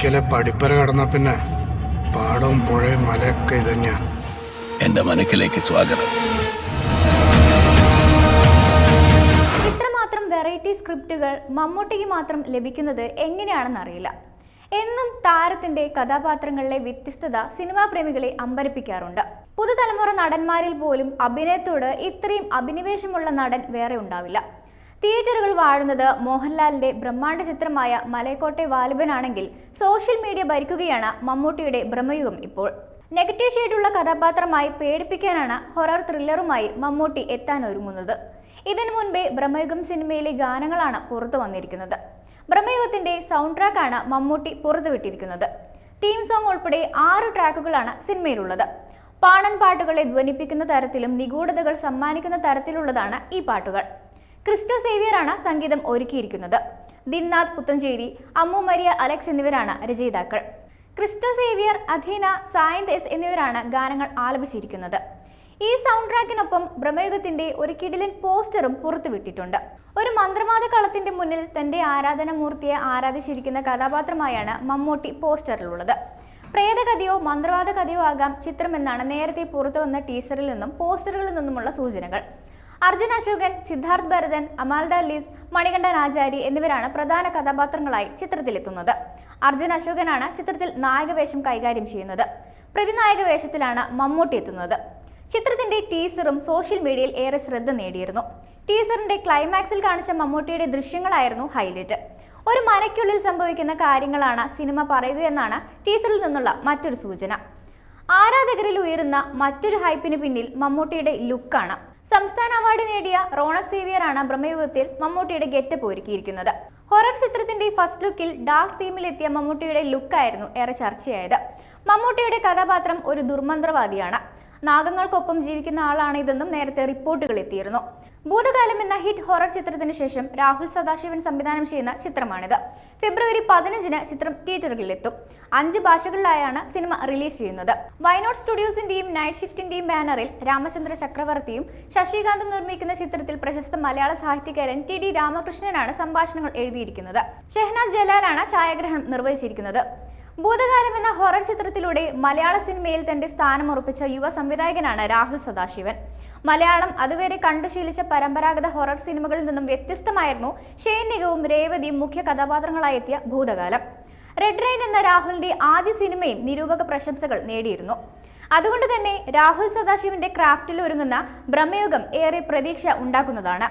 പഠിക്കലെ പഠിപ്പര കടന്ന പിന്നെ പാടവും പുഴയും മലയൊക്കെ ഇതന്നെയാ. എന്റെ മനക്കിലേക്ക് സ്വാഗതം. ഇത്രമാത്രം വെറൈറ്റി സ്ക്രിപ്റ്റുകൾ മമ്മൂട്ടിക്ക് മാത്രം ലഭിക്കുന്നത് എങ്ങനെയാണെന്ന് അറിയില്ല. എന്നും താരത്തിന്റെ കഥാപാത്രങ്ങളിലെ വ്യത്യസ്തത സിനിമാ പ്രേമികളെ അമ്പരപ്പിക്കാറുണ്ട്. പുതുതലമുറ നടന്മാരിൽ പോലും അഭിനയത്തോട് ഇത്രയും അഭിനിവേശമുള്ള നടൻ വേറെ ഉണ്ടാവില്ല. തിയേറ്ററുകൾ വാഴുന്നത് മോഹൻലാലിന്റെ ബ്രഹ്മാണ്ഡ ചിത്രമായ മലയക്കോട്ടെ വാലിബനാണെങ്കിൽ സോഷ്യൽ മീഡിയ ഭരിക്കുകയാണ് മമ്മൂട്ടിയുടെ ബ്രഹ്മയുഗം ഇപ്പോൾ. നെഗറ്റീവ് ഷെയ്ഡുള്ള കഥാപാത്രമായി പേടിപ്പിക്കാനാണ് ഹൊറർ ത്രില്ലറുമായി മമ്മൂട്ടി എത്താൻ ഒരുങ്ങുന്നത്. ഇതിനു മുൻപേ ബ്രഹ്മയുഗം സിനിമയിലെ ഗാനങ്ങളാണ് പുറത്തു വന്നിരിക്കുന്നത്. ബ്രഹ്മയുഗത്തിന്റെ സൗണ്ട് ട്രാക്കാണ് മമ്മൂട്ടി പുറത്തുവിട്ടിരിക്കുന്നത്. തീം സോങ് ഉൾപ്പെടെ ആറ് ട്രാക്കുകളാണ് സിനിമയിലുള്ളത്. പാണൻ പാട്ടുകളെ ധ്വനിപ്പിക്കുന്ന തരത്തിലും നിഗൂഢതകൾ സമ്മാനിക്കുന്ന തരത്തിലുള്ളതാണ് ഈ പാട്ടുകൾ. ക്രിസ്റ്റോ സേവിയറാണ് സംഗീതം ഒരുക്കിയിരിക്കുന്നത്. ദിൻനാഥ് പുത്തഞ്ചേരി അമ്മു മരിയ അലക്സ് എന്നിവരാണ് രചയിതാക്കൾ. ക്രിസ്റ്റോ സേവിയർ അധീന സായന്ത് എസ് എന്നിവരാണ് ഗാനങ്ങൾ ആലപിച്ചിരിക്കുന്നത്. ഈ സൗണ്ട് ട്രാക്കിനൊപ്പം ബ്രഹ്മയുഗത്തിന്റെ ഒരു കിടിലൻ പോസ്റ്ററും പുറത്തുവിട്ടിട്ടുണ്ട്. ഒരു മന്ത്രവാദ കളത്തിന്റെ മുന്നിൽ തന്റെ ആരാധന മൂർത്തിയെ ആരാധിച്ചിരിക്കുന്ന കഥാപാത്രമായാണ് മമ്മൂട്ടി പോസ്റ്ററിലുള്ളത്. പ്രേതകഥയോ മന്ത്രവാദ കഥയോ ആകാം ചിത്രമെന്നാണ് നേരത്തെ പുറത്തു വന്ന ടീസറിൽ നിന്നും പോസ്റ്ററുകളിൽ നിന്നുമുള്ള സൂചനകൾ. അർജുൻ അശോകൻ സിദ്ധാർത്ഥ് ഭരതൻ അമാൽഡ ലീസ് മണികണ്ഠൻ ആചാരി എന്നിവരാണ് പ്രധാന കഥാപാത്രങ്ങളായി ചിത്രത്തിലെത്തുന്നത്. അർജുൻ അശോകനാണ് ചിത്രത്തിൽ നായകവേഷം കൈകാര്യം ചെയ്യുന്നത്. പ്രതിനായക വേഷത്തിലാണ് മമ്മൂട്ടി എത്തുന്നത്. ചിത്രത്തിന്റെ ടീസറും സോഷ്യൽ മീഡിയയിൽ ഏറെ ശ്രദ്ധ നേടിയിരുന്നു. ടീസറിന്റെ ക്ലൈമാക്സിൽ കാണിച്ച മമ്മൂട്ടിയുടെ ദൃശ്യങ്ങളായിരുന്നു ഹൈലൈറ്റ്. ഒരു മനയ്ക്കുള്ളിൽ സംഭവിക്കുന്ന കാര്യങ്ങളാണ് സിനിമ പറയുകയെന്നാണ് ടീസറിൽ നിന്നുള്ള മറ്റൊരു സൂചന. ആരാധകരിൽ ഉയരുന്ന മറ്റൊരു ഹൈപ്പിന് പിന്നിൽ മമ്മൂട്ടിയുടെ ലുക്കാണ്. സംസ്ഥാന അവാർഡ് നേടിയ റോണക് സേവിയറാണ് ബ്രഹ്മയുഗത്തിൽ മമ്മൂട്ടിയുടെ ഗെറ്റപ്പ് ഒരുക്കിയിരിക്കുന്നത്. ഹൊറർ ചിത്രത്തിന്റെ ഫസ്റ്റ് ലുക്കിൽ ഡാർക്ക് തീമിലെത്തിയ മമ്മൂട്ടിയുടെ ലുക്കായിരുന്നു ഏറെ ചർച്ചയായത്. മമ്മൂട്ടിയുടെ കഥാപാത്രം ഒരു ദുർമന്ത്രവാദിയാണ്. നാഗങ്ങൾക്കൊപ്പം ജീവിക്കുന്ന ആളാണ് ഇതെന്നും നേരത്തെ റിപ്പോർട്ടുകൾ എത്തിയിരുന്നു. ഭൂതകാലം എന്ന ഹിറ്റ് ഹൊറർ ചിത്രത്തിന് ശേഷം രാഹുൽ സദാശിവൻ സംവിധാനം ചെയ്യുന്ന ചിത്രമാണിത്. ഫെബ്രുവരി പതിനഞ്ചിന് ചിത്രം തിയേറ്ററുകളിലെത്തും. അഞ്ച് ഭാഷകളിലായാണ് സിനിമ റിലീസ് ചെയ്യുന്നത്. വയനാട് സ്റ്റുഡിയോസിന്റെയും നൈറ്റ് ഷിഫ്റ്റിന്റെയും ബാനറിൽ രാമചന്ദ്ര ചക്രവർത്തിയും ശശികാന്തും നിർമ്മിക്കുന്ന ചിത്രത്തിൽ പ്രശസ്ത മലയാള സാഹിത്യകാരൻ ടി ഡി രാമകൃഷ്ണനാണ് സംഭാഷണങ്ങൾ എഴുതിയിരിക്കുന്നത്. ഷെഹനാസ് ജലാലാണ് ഛായാഗ്രഹണം നിർവഹിച്ചിരിക്കുന്നത്. ഭൂതകാലം എന്ന ഹൊറർ ചിത്രത്തിലൂടെ മലയാള സിനിമയിൽ തന്റെ സ്ഥാനം ഉറപ്പിച്ച യുവ സംവിധായകനാണ് രാഹുൽ സദാശിവൻ. മലയാളം അതുവരെ കണ്ടുശീലിച്ച പരമ്പരാഗത ഹൊറർ സിനിമകളിൽ നിന്നും വ്യത്യസ്തമായിരുന്നു ഷൈനികവും രേവതിയും മുഖ്യ കഥാപാത്രങ്ങളായി എത്തിയ ഭൂതകാലം. റെഡ് റെയിൻ എന്ന രാഹുലിന്റെ ആദ്യ സിനിമയും നിരൂപക പ്രശംസകൾ നേടിയിരുന്നു. അതുകൊണ്ട് തന്നെ രാഹുൽ സദാശിവന്റെ ക്രാഫ്റ്റിൽ ഒരുങ്ങുന്ന ബ്രഹ്മയുഗം ഏറെ പ്രതീക്ഷ ഉണ്ടാക്കുന്നതാണ്.